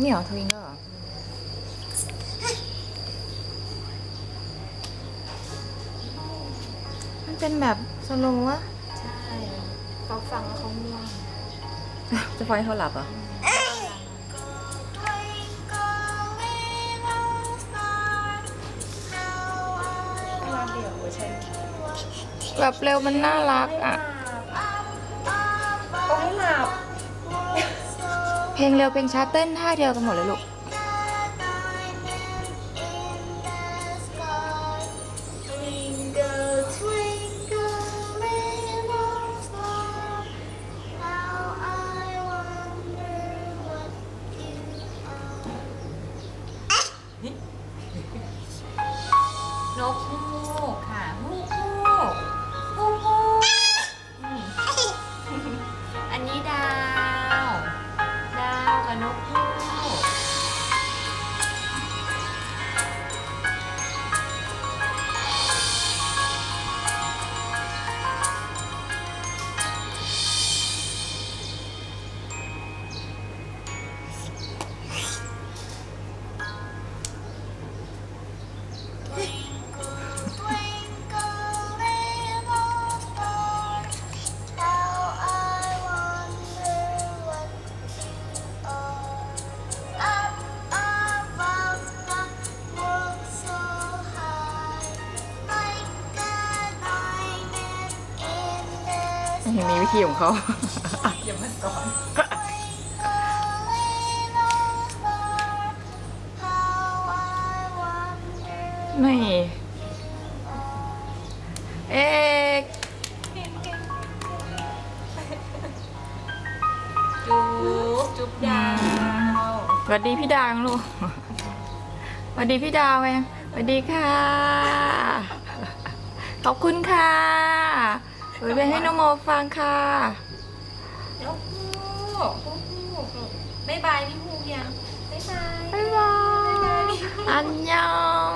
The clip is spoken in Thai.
นี่เหรอทวิงเกอร์เหรอมันเป็นแบบสโลว์อะใช่เขาฟังแล้วเขาง่วงจะปล่อยให้เขาหลับเหรอมาเดี่ยวเวอร์ชันแบบเร็วมันน่ารักอะ ลงเร็วเพลงช้าเต้นท่าเดียวกันหมดเลยลูก Twinkle twinkle มีวิธีของเขาอย่ามาสอนนี่เอ๊ะจุ๊บจุ๊บดาวสวัสดีพี่ดาวลูกสวัสดีพี่ดาวเองสวัสดีค่ะ ขอบคุณค่ะ เปิดเพลงให้น้องโมฟังค่ะนกฮูกฮูกฮูกลูกบ๊ายบายพี่ฮูกยังบ๊ายบาย บ๊ายบายบ๊ายบายพี่ฮูกอันยอง